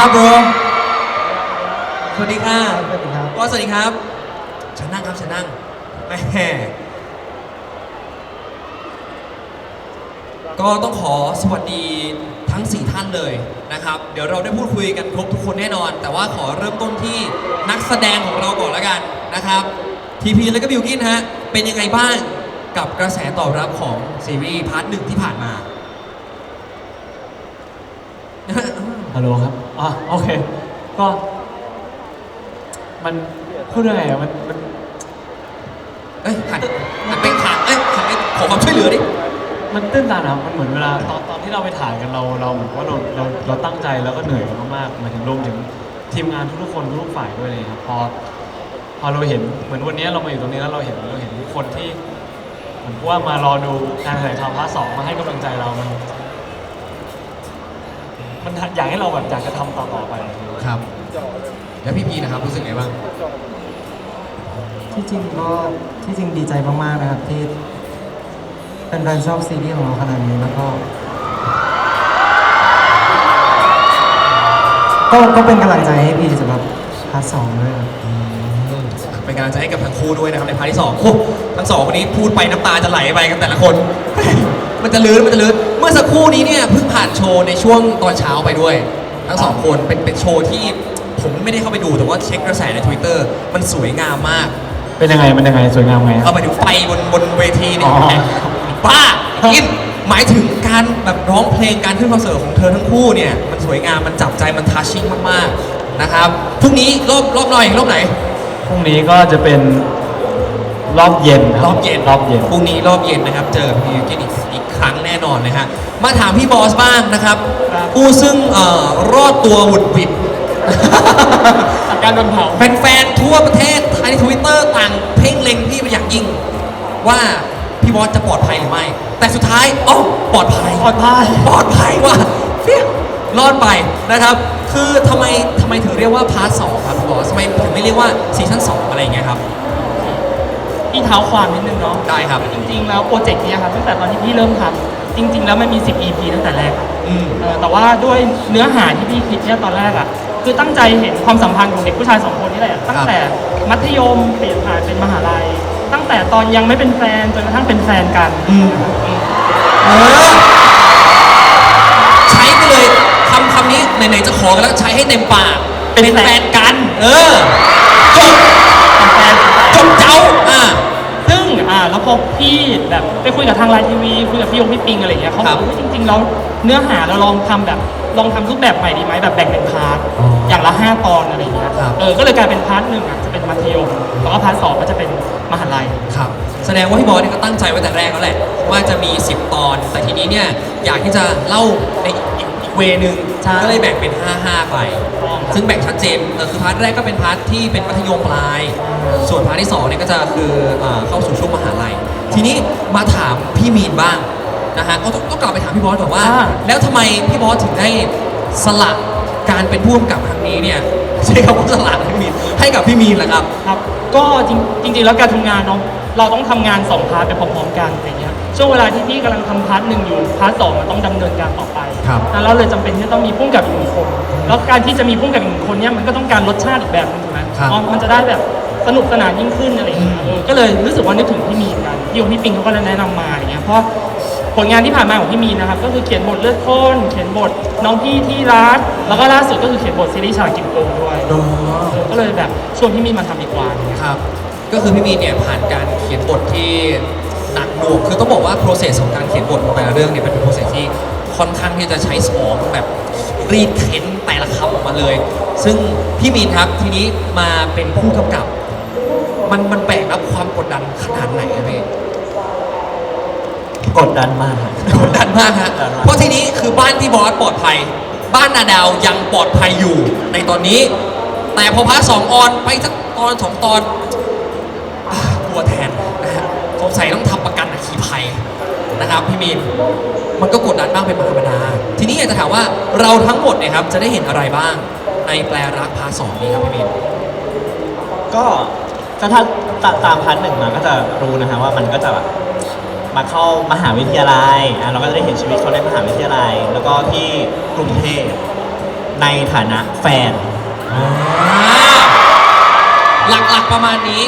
ซาบโรสวัสดีค่ะสวัสดีครับก็สวัสดีครับเฉันนั่งครับเฉันนั่งแหมก็ต้องขอสวัสดีทั้ง 4 ท่านเลยนะครับ เดี๋ยวเราได้พูดคุยกันครบทุกคนแน่นอน แต่ว่าขอเริ่มต้นที่นักแสดงของเราก่อนแล้วกันนะครับทีพีและก็บิวกินฮะเป็นยังไงบ้างกับกระแสตอบรับของซีรีส์พาร์ทหนึ่งที่ผ่านมาฮัลโหลครับ อะโอเค ก็ มันพูดยังไงอะมันมันเอ้ยหันหันไปขาเอ้ยหันไปขอความช่วยเหลือดิ มันตื้นตันนะครับมันเหมือนเวลาตอนตอนที่เราไปถ่ายกันเราเราเหมือนว่าเราเราเราตั้งใจแล้วก็เหนื่อยกันมากๆหมายถึงรวมถึงทีมงานทุกๆคนทุกๆฝ่ายด้วยเลยครับพอพอเราเห็นเหมือนวันนี้เรามาอยู่ตรงนี้แล้วเราเห็นเราเห็นทุกคนที่เหมือนว่ามารอดูการถ่ายทำพาร์ทสองมาให้กำลังใจเรามัน มันอยากให้เราแบบอยากจะทำต่อๆไป ครับ แล้วพี่พีนะครับรู้สึกไงบ้าง ที่จริงก็ที่จริงดีใจมากๆนะครับที่เป็นแฟนชอบซีรีส์ของเราขนาดนี้แล้วก็ ก็ก็เป็นกำลังใจให้พี่สำหรับพาร์ทสองด้วยครับ เป็นกำลังใจให้กับทั้งคู่ด้วยนะครับในพาร์ทที่สองโอ้ทั้งสองคนนี้พูดไปน้ำตาจะไหลไปกันแต่ละคน มันจะลื้นมันจะลื้น เมื่อสักครู่นี้เนี่ยเพิ่งผ่านโชว์ในช่วงตอนเช้าไปด้วย ทั้งสองคนเป็นเป็นโชว์ที่ผมไม่ได้เข้าไปดูแต่ว่าเช็คกระแสใน Twitter มันสวยงามมาก เป็นยังไงมันยังไงสวยงามไงคเอารับไปถึงไฟบนบนเวทีเนี่ยอ๋อ บ้ากินหมายถึงการแบบร้องเพลงการขึ้นคอนเสิร์ตของเธอทั้งคู่เนี่ย มันสวยงามมันจับใจมันทัชชิ่งมากๆนะครับพรุ่งนี้รอบรอบหน่อยรอบไหน พรุ่งนี้ก็จะเป็นรอบเย็นครอบเย็นรอบเย็น พรุ่งนี้รอบเย็นนะครับ เจอกับพี่ยูกินอีกอีก ครั้งแน่นอนนะฮะมาถามพี่บอสบ้างนะครับ ครับ ผู้ซึ่งเอ่อรอดตัวหวุดหวิด จากการโดนเผา แฟนๆ ทั่วประเทศไทยทวิตเตอร์ต่างเพ่งเล็งพี่เป็นอย่างยิ่ง ว่าพี่บอสจะปลอดภัยหรือไม่ แต่สุดท้ายอ๋อปลอดภัย ปลอดภัย ปลอดภัยว่ะเฟี้ยรอดไปนะครับ คือทำไมทำไมถึงเรียกว่าพาร์ทสองครับพี่บอสทำไมถึงไม่เรียกว่าซีซั่นสองอะไรอย่างเงี้ยครับ พี่เท้าความนิดนึงเนาะได้ครับ จริงๆ แล้วโปรเจกต์เนี้ยครับตั้งแต่ตอนที่พี่เริ่มทำจริง ๆ แล้วมันมี 10 EP ตั้งแต่แรกอืมเออแต่ว่าด้วยเนื้อหาที่พี่คิดเนี่ยตอนแรกอะคือตั้งใจเห็นความสัมพันธ์ของเด็กผู้ชายสองคนนี่แหละตั้งแต่มัธยมเปลี่ยนผ่านเป็นมหาลัย ตั้งแต่ตอนยังไม่เป็นแฟนจนกระทั่งเป็นแฟนกันอืม เออ ใช้ไปเลยคำคำนี้ไหนๆจะขอกันแล้วใช้ให้เต็มปาก เป็นแฟนกัน เออจบเป็นแฟน จบเจ้าอ่า ซึ่งอ่าแล้วพอพี่แบบไปคุยกับทางไลน์ทีวีคุยกับพี่ยงพี่ปิงอะไรอย่างเงี้ยเขาครับอบกว่าจริงๆแล้วเนื้อหาเราลองทำแบบลองทำรูปแบบใหม่ดีไหมแบบแบ่งเป็นพาร์ทอ๋อออย่างละห้าตอนอะไรอย่างเงี้ยครับ เออก็เลยกลายเป็นพาร์ทหนึ่งอะจะเป็นมัธยมแล้วก็พาร์ทสองก็จะเป็นมหาลัย ครับแสดงว่าพี่บอสเนี่ยก็ตั้งใจไว้แต่แรกแล้วแหละว่าจะมี 10 ตอน แต่ทีนี้เนี่ยอยากที่จะเล่าในอีกอีก เวนึงใช่ ก็เลยแบ่งเป็น 5-5 ไป ซึ่งแบ่งชัดเจนเออคือพาร์ทแรกก็เป็นพาร์ทที่เป็นมัธยมปลาย ส่วนพาร์ทที่2เนี่ยก็จะคือเอ่อเข้าสู่ช่วงมหาลัย ทีนี้มาถามพี่มีนบ้างนะฮะก็ต้องต้องกลับไปถามพี่บอสก่อนว่า อ่า แล้วทำไมพี่บอสถึงได้สละการเป็นผู้กำกับครั้งนี้เนี่ยใช้คำว่าสละให้พี่มีนให้กับพี่มีนแหละครับ ครับก็จริงจริงๆแล้วการทำงานเนาะเราต้องทำงานสองพาร์ทไปพร้อมๆกันอะไรเงี้ย ช่วงเวลาที่พี่กำลังทำพาร์ทหนึ่งอยู่พาร์ทสองมันต้องดำเนินการต่อไปครับแล้วเราเลยจำเป็นที่จะต้องมีพุ่งกับอีกหนึ่งคน แล้วการที่จะมีพุ่งกับอีกหนึ่งคนเนี่ยมันก็ต้องการรสชาติอีกแบบหนึงถูกไหมครับอ๋อมันจะได้แบบสนุกสนานยิ่งขึ้นอะไรอย่างเงี้ยอืมเออก็เลยรู้สึกว่านึกถึงพี่มีนกันพี่ยงพี่ปิงเขาก็เลยแนะนำมาอย่างเงี้ยเพราะผลงานที่ผ่านมาของพี่มีนนะครับก็คือเขียนบทเลือดข้นเขียนบทน้องพี่ที่รักแล้วก็ล่าสุดก็คือเขียนบทซีรีส์ชาวกิมโกงด้วย อ๋อ เออก็เลยแบบชวนพี่มีนมาทำดีกว่าเนี่ยครับ ก็คือพี่มีนเนี่ยผ่านการเขียนบทที่ หนักหน่วงคือต้องบอกว่า process ของการเขียนบทของแต่ละเรื่องเนี่ยเป็น process ที่ค่อนข้างที่จะใช้สมองแบบรีดเข็นแต่ละคำออกมาเลย ซึ่งพี่มีนครับทีนี้มาเป็นผู้กำกับ มันมันแบกรับความกดดันขนาดไหนครับพี่กดดันมากครับกดดันมากฮะกดดันมากเพราะทีนี้คือบ้านที่บอสปลอดภัย บ้านนาดาวยังปลอดภัยอยู่ในตอนนี้ แต่พอพาร์ทสองออนไปสักตอนสองตอนอ่ากลัวแทนนะฮะสงสัยต้องทำ นะครับพี่มีนมันก็กดดันบ้างเป็นธรรมดา ทีนี้อยากจะถามว่าเราทั้งหมดเนี่ยครับจะได้เห็นอะไรบ้างในแปลรักพาร์ทสองนี้ครับพี่มีนก็ก็ถ้าตาตามพันหนึ่งมาก็จะรู้นะฮะว่ามันก็จะแบบมาเข้ามหาวิทยาลัยอะเราก็จะได้เห็นชีวิตเขาในมหาวิทยาลัย แล้วก็ที่กรุงเทพในฐานะแฟน หลักๆประมาณนี้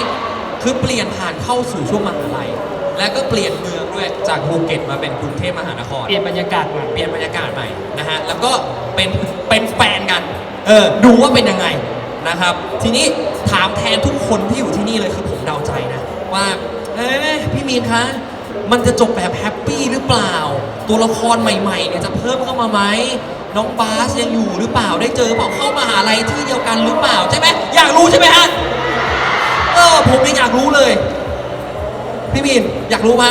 คือเปลี่ยนผ่านเข้าสู่ช่วงมหาลัย แล้วก็เปลี่ยนเมือง ด้วยจากภูเก็ตมาเป็นกรุงเทพมหานคร เปลี่ยนบรรยากาศใหม่เปลี่ยนบรรยากาศใหม่นะฮะแล้วก็เป็นเป็นแฟนกันเออดูว่าเป็นยังไงนะครับ ทีนี้ถามแทนทุกคนที่อยู่ที่นี่เลยคือผมเดาใจนะ ว่าเอ๊ะพี่มีนคะมันจะจบแบบแฮปปี้หรือเปล่า ตัวละครใหม่ๆเนี่ยจะเพิ่มเข้ามาไหมน้องบาสยังอยู่หรือเปล่าได้เจอเปล่าเข้ามหาลัยที่เดียวกันหรือเปล่าใช่ไหมอยากรู้ใช่ไหมฮะเออผมยังอยากรู้เลย พี่มีนอยากรู้ไหม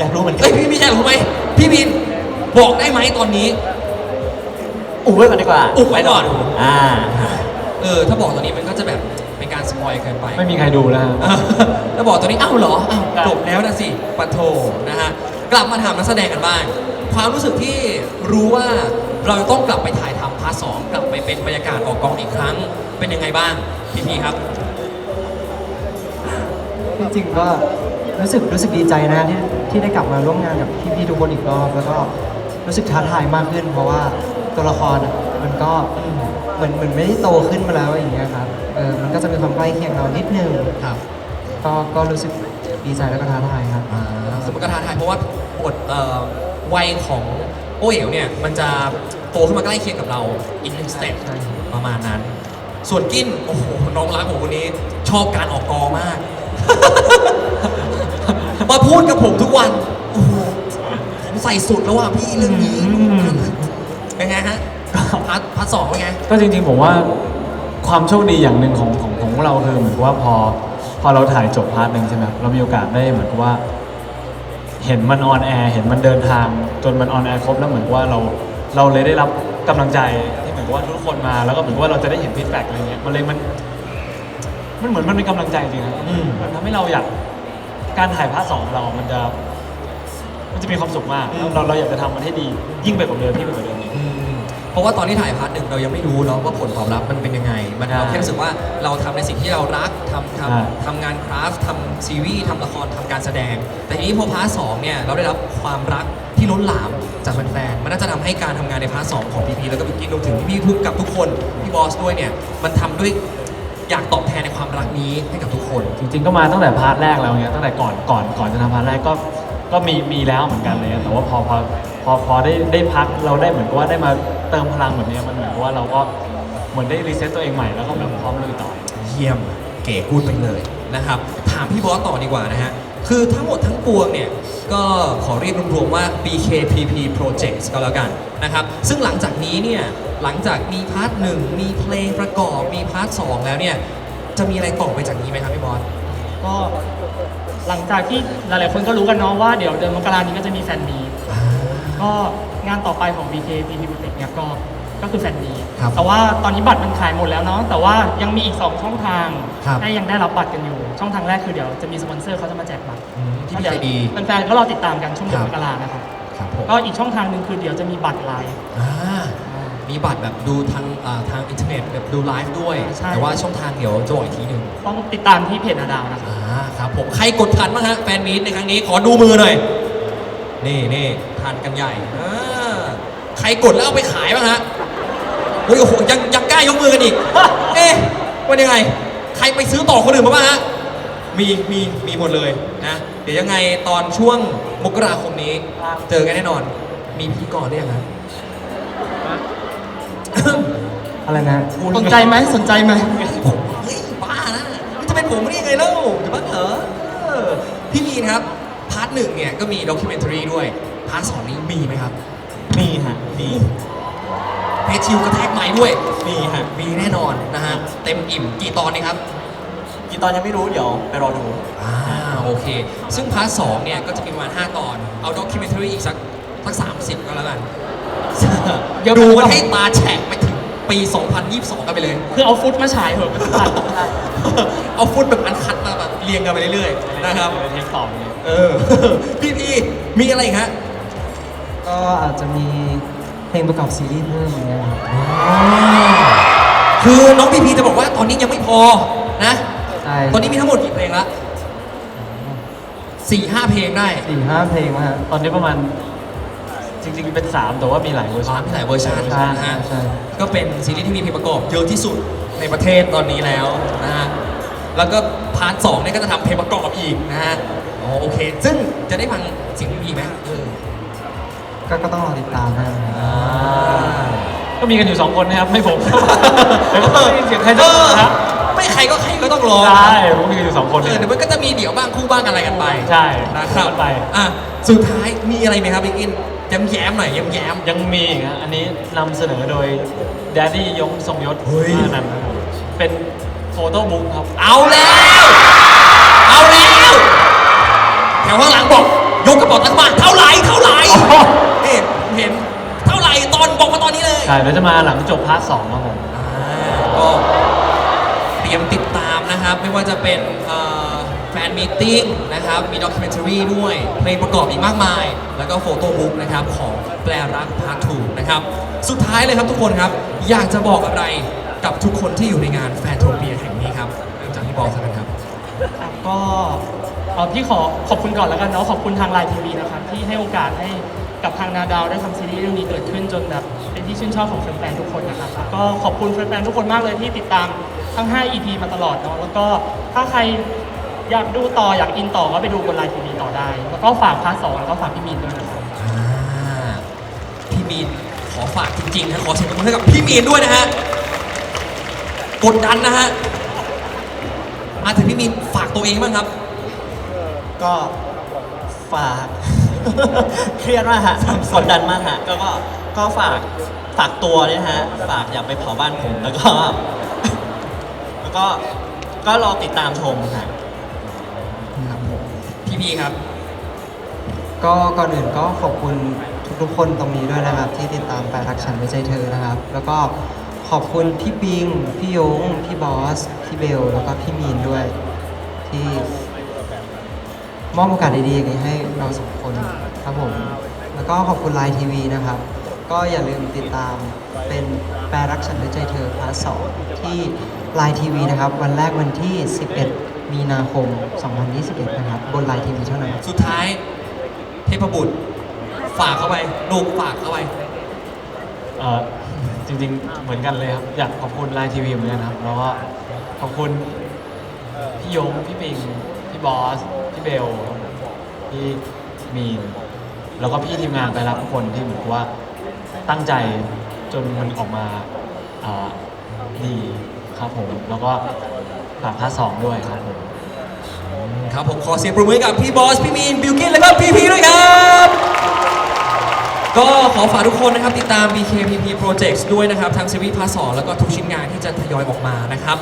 อยากรู้เหมือนกัเอ้นยพี่ไม่ใช่รู้ไหมพี่บินบอกได้ไหมตอนนี้ อุ้ไว้ก่อนดีกว่าอุบไว้ก่อน อ่า เออถ้าบอกตอนนี้มันก็จะแบบเป็นการสปอยเกินไป ไม่มีใครดูแล้วฮะเออถ้าบอกตอนนี้อ้าวเหรออ้าวครับ จบแล้วนะสิปัทโทนะฮะกลับมาถามนักแสดงกันบ้าง ความรู้สึกที่รู้ว่าเราจะต้องกลับไปถ่ายทำพาร์ทสองกลับไปเป็นบรรยากาศออกกองอีกครั้ง เป็นยังไงบ้างพี่พีครับ จริงๆก็ รู้สึกรู้สึกดีใจนะที่ที่ได้กลับมาร่วมงานกับพี่ๆทุกคนอีกรอบแล้วก็รู้สึกท้าทายมากขึ้น เพราะว่าตัวละครอะมันก็เหมือนเหมือนไม่ได้โตขึ้นมาแล้วอย่างเงี้ยครับเออมันก็จะมีความใกล้เคียงเรานิดนึงครับก็ก็รู้สึกดีใจแล้วก็ท้าทายครับอ่าสมมติก็ท้าทายเพราะว่าบทเอ่อวัยของโอเอ๋วเนี่ยมันจะโตขึ้นมาใกล้เคียงกับเราอีกหนึ่งสเต็ปใช่ ประมาณนั้น ส่วนกินโอ้โหน้องรักของคนนี้ชอบการออกกองมาก มาพูดกับผมทุกวัน โอ้โห ผมใส่สุดแล้วว่ะพี่เรื่องนี้ อืม เป็นไงฮะพาร์ทพาร์ทสองเป็นไง ก็จริงๆผมว่าความโชคดีอย่างหนึ่งของของของพวกเราคือเหมือนกับว่าพอพอเราถ่ายจบพาร์ทหนึ่งใช่ไหมครับเรามีโอกาสได้เหมือนกับว่า เห็นมันออนแอร์เห็นมันเดินทาง จนมันออนแอร์ครบแล้วเหมือนกับว่าเราเราเลยได้รับกำลังใจที่เหมือนกับว่าทุกคนมาแล้วก็เหมือนกับว่าเราจะได้เห็นฟีดแบ็กอะไรเงี้ยมันเลยมัน มันเหมือนมันเป็นกำลังใจจริงครับอืม มันทำให้เราอยากการถ่ายพาร์ทสองของเรา มันจะ มันจะมีความสุขมากแล้วเราเราอยากจะทำมันให้ดี ยิ่งไปกว่าเดิมยิ่งไปกว่าเดิมอีก อืมเพราะว่าตอนที่ถ่ายพาร์ทหนึ่งเรายังไม่รู้เนาะว่าผลตอบรับมันเป็นยังไง มันใช่เราแค่รู้สึกว่าเราทำในสิ่งที่เรารักทำใช่ ทำทำงานคราฟต์ทำซีรีส์ทำละครทำการแสดง แต่ทีนี้พอพาร์ทสองเนี่ยเราได้รับความรักที่ล้นหลามจากแฟนๆมันน่าจะทำให้การทำงานในพาร์ทสองของพีพีแล้วก็พี่กิ๊กรวมถึงพี่ๆทุกกับทุกคนพี่บอสด้วยเนี่ยมันทำด้วย อยากตอบแทนในความรักนี้ให้กับทุกคน จริงๆก็มาตั้งแต่พาร์ทแรกแล้วเนี่ยตั้งแต่ก่อนก่อนก่อนจะทำพาร์ทแรกก็ก็มีมีแล้วเหมือนกันเลยแต่ว่าพอพอพอพอได้ได้พักเราได้เหมือนกับว่าได้มาเติมพลังแบบเนี้ยมันเหมือนกับว่าเราก็เหมือนได้รีเซ็ตตัวเองใหม่แล้วก็แบบพร้อมลุยต่อ เยี่ยมเก๋กูดไปเลยนะครับ ถามพี่บอสต่อดีกว่านะฮะ คือทั้งหมดทั้งปวงเนี่ย ก็ขอเรียกรวมๆว่า BKPP Projects ก็แล้วกันนะครับ ซึ่งหลังจากนี้เนี่ย หลังจากมีพาร์ทหนึ่งมีเพลงประกอบมีพาร์ทสองแล้วเนี่ยจะมีอะไรต่อไปจากนี้ไหมครับพี่บอส ก็หลังจากที่หลายๆคนก็รู้กันเนาะว่าเดี๋ยวเดือนมกรานี้ก็จะมีแฟนมีตก็งานต่อไปของ BK PP p r o j e c t เนี่ยก็ก็คือแฟนมีตครับแต่ว่าตอนนี้บัตรมันขายหมดแล้วเนาะแต่ว่ายังมีอีก 2 ช่องทางครับให้ยังได้รับบัตรกันอยู่ ช่องทางแรกคือเดี๋ยวจะมีสปอนเซอร์เขาจะมาแจกบัตรอืมที่ก็พี่เดี๋ยวใจดีแฟนๆก็รอติดตามกันช่วงเดือนครับมกรานะครับ ครับผมก็อีกช่องทางหนึ่งคือเดี๋ยวจะมีบัตรไลฟ์ อ่า มีบัตรแบบดูทางอ่าทางอินเทอร์เน็ตแบบดูไลฟ์ด้วย ใช่ แต่ว่าช่องทางเดี๋ยวจะบอกอีกทีหนึ่งต้องติดตามที่เพจนาดาวนะครับ อ่าครับผมใครกดทันบ้างฮะแฟนมีตในครั้งนี้ขอดูมือหน่อย นี่นี่ทันกันใหญ่อ่าใครกดแล้วเอาไปขายบ้างฮะโอ้ยโอ้โหยังยังกล้ายกมือกันอีก เอ๊ะว่ายังไง ใครไปซื้อต่อคนอื่นมาบ้างฮะ มีมีมีหมดเลยนะ เดี๋ยวยังไงตอนช่วงมกราคมนี้ ครับ เจอกันแน่นอน มีพิธีกรได้ยังฮะ อะไรนะสนใจไหมสนใจไหมผมเฮ้ยบ้านะมันจะเป็นผมได้ยังไงเล่าจะบ้าเหรอเออพี่มีนครับ พาร์ทหนึ่งเนี่ยก็มีด็อกิเมนทรีด้วย พาร์ทสองนี้มีไหมครับมีฮะมีเพจชิวกระแทกไม้ด้วยมีฮะมีแน่นอนนะฮะเต็มอิ่มกี่ตอนนี่ครับ กี่ตอนยังไม่รู้เดี๋ยวไปรอดูอ่าโอเค ซึ่งพาร์ทสองเนี่ยก็จะมีประมาณ5ตอน เอาด็อกิเมนทรีอีกสักสักสามสิบก็แล้วกันเดี๋ยวดูกันให้ตาแฉกไปถึง ปี 2022 กันไปเลย คือเอาฟุตมาฉายเหอะมันตัดได้เอาฟุตแบบอันคัดมาแบบเรียงกันไปเรื่อยๆนะครับเทคสองเลยเออ พี่พี่มีอะไรอีกฮะก็อาจจะมีเพลงประกอบซีรีส์เพิ่มอย่างเงี้ยครับคือน้องพีพีจะบอกว่าตอนนี้ยังไม่พอนะ ใช่ตอนนี้มีทั้งหมดกี่เพลงละสี่ห้าเพลงได้สี่ห้าเพลงนะฮะตอนนี้ประมาณ จริงๆเป็นสามแต่ว่ามีหลายเวอร์ชัสานมหลายเวอร์ชันใช่นะฮะใช่คก็เป็นซีรีส์ที่มีเพลงประกอบเยอะที่สุดในประเทศตอนนี้แล้วนะฮะ แล้วก็พาร์ทสองเนี่ยก็จะทำเพลงประกอบอีกนะฮะอ๋อโอเค ซึ่งจะได้ฟังเสิ่งที่มีไหมเออก็ก็ต้องรอติดตามนะครับอ่า ก็มีกันอยู่สองคนนะครับไม่ผมแล้วก็ไม่ได้ยินเสียงใครสักคนนะครับไม่ใครก็ใครก็ต้องร้องใช่ผมมีกันอยู่สองคนเออเดี๋ยวมันก็จะมีเดี่ยวบ้างคู่บ้างอะไรกันไปใช่นะครับไป อะสุดท้ายมีอะไรไหมครับพี่กินแย้มแย้มๆหน่อยแย้มแย้ม ยังมีอีกนะอันนี้นำเสนอโดย d ดดดี้ยงทรงยศเฮ้ยมานันท์ครับผมเป็นโฟโต้บุ๊กครับ ๆเอาแล้ว เอาแล้วแถวข้างหลังบอกยกกระเป๋าตังค์มาเท่าไหร่เท่าไหร่อ๋อนี่เห็นเท่าไหร่ตอนบอกมาตอนนี้เลย ใช่แล้วจะมาหลังจบพาร์ทสองครับผม อ่าก็เตรียมติดตามนะครับ ไม่ว่าจะเป็น แฟนมีติ้งนะครับมีด็อกิเมนทารีด้วยเพลงประกอบอีกมากมาย แล้วก็โฟโต้บุ๊กนะครับของแปลรักพาร์ทูนะครับสุดท้ายเลยครับทุกคนครับ อยากจะบอกอะไรกับทุกคนที่อยู่ในงานแฟนโทเปียแห่งนี้ครับเริ่มจากที่บอกสักกันครับ ก็เอ่อพี่ขอขอบคุณก่อนแล้วกันเนาะขอบคุณทางไลน์ทีวีนะครับที่ให้โอกาสให้กับทางนาดาวได้ทำซีรีส์เรื่องนี้เกิดขึ้นจนแบบเป็นที่ชื่นชอบของแฟนๆทุกคนนะครับก็ขอบคุณแฟนๆทุกคนมากเลยที่ติดตามทั้ง 5 EP มาตลอดเนาะแล้วก็ถ้าใคร อยากดูต่ออยากอินต่อก็ไปดูบนไลน์ทีวีต่อได้ แล้วก็ฝากพาร์ทสองแล้วก็ฝากพี่มีนด้วยนะครับอ่าพี่มีนขอฝากจริงๆนะขอเสียงปรบมือให้กับพี่มีนด้วยนะฮะกดดันนะฮะมาถึงพี่มีนฝากตัวเองบ้างครับ ก็ฝาก เครียดมากฮะกดดันมากฮะก็ก็ก็ฝากฝากตัวเนี่ยฮะฝากอย่าไปเผาบ้านผมแล้วก็ แล้วก็ก็รอติดตามชมฮะ พี่ครับ ก็ก่อนอื่นก็ขอบคุณทุกๆคนตรงนี้ด้วยนะครับ ที่ติดตามแปลรักฉันไม่ใจเธอนะครับ แล้วก็ขอบคุณพี่ปิง พี่ยง พี่บอส พี่เบล แล้วก็พี่มีนด้วย ที่มอบโอกาสดีๆอย่างนี้ให้เราสองคนครับผม แล้วก็ขอบคุณไลน์ทีวีนะครับ ก็อย่าลืมติดตามเป็นแปลรักฉันด้วยใจเธอพาร์ทสองที่ไลน์ทีวีนะครับ วันแรกวันที่ 11 มีนาคม 2021 นะครับ บนไลน์ทีวีเท่านั้น สุดท้ายเทพบุตร ฝากเข้าไปลูกฝากเข้าไป เอ่อจริงๆ เหมือนกันเลยครับ อยากขอบคุณไลน์ทีวีเหมือนกันครับ แล้วก็ขอบคุณพี่ยง พี่ปิง พี่บอส พี่เบล พี่มีน แล้วก็พี่ทีมงานไปรับทุกคนที่เหมือนกับว่าตั้งใจจนมันออกมาอ่าดีครับผม แล้วก็ ฝากพาร์ทสองด้วยครับผมครับผมขอเสียงปรบมือให้กับพี่บอส พี่มีน บิวกินแล้วก็พีพีด้วยครับ ก็ขอฝากทุกคนนะครับ ติดตาม BKPP Projects ด้วยนะครับ ทั้งซีรีส์พาร์ทสองแล้วก็ทุกชิ้นงานที่จะทยอยออกมานะครับ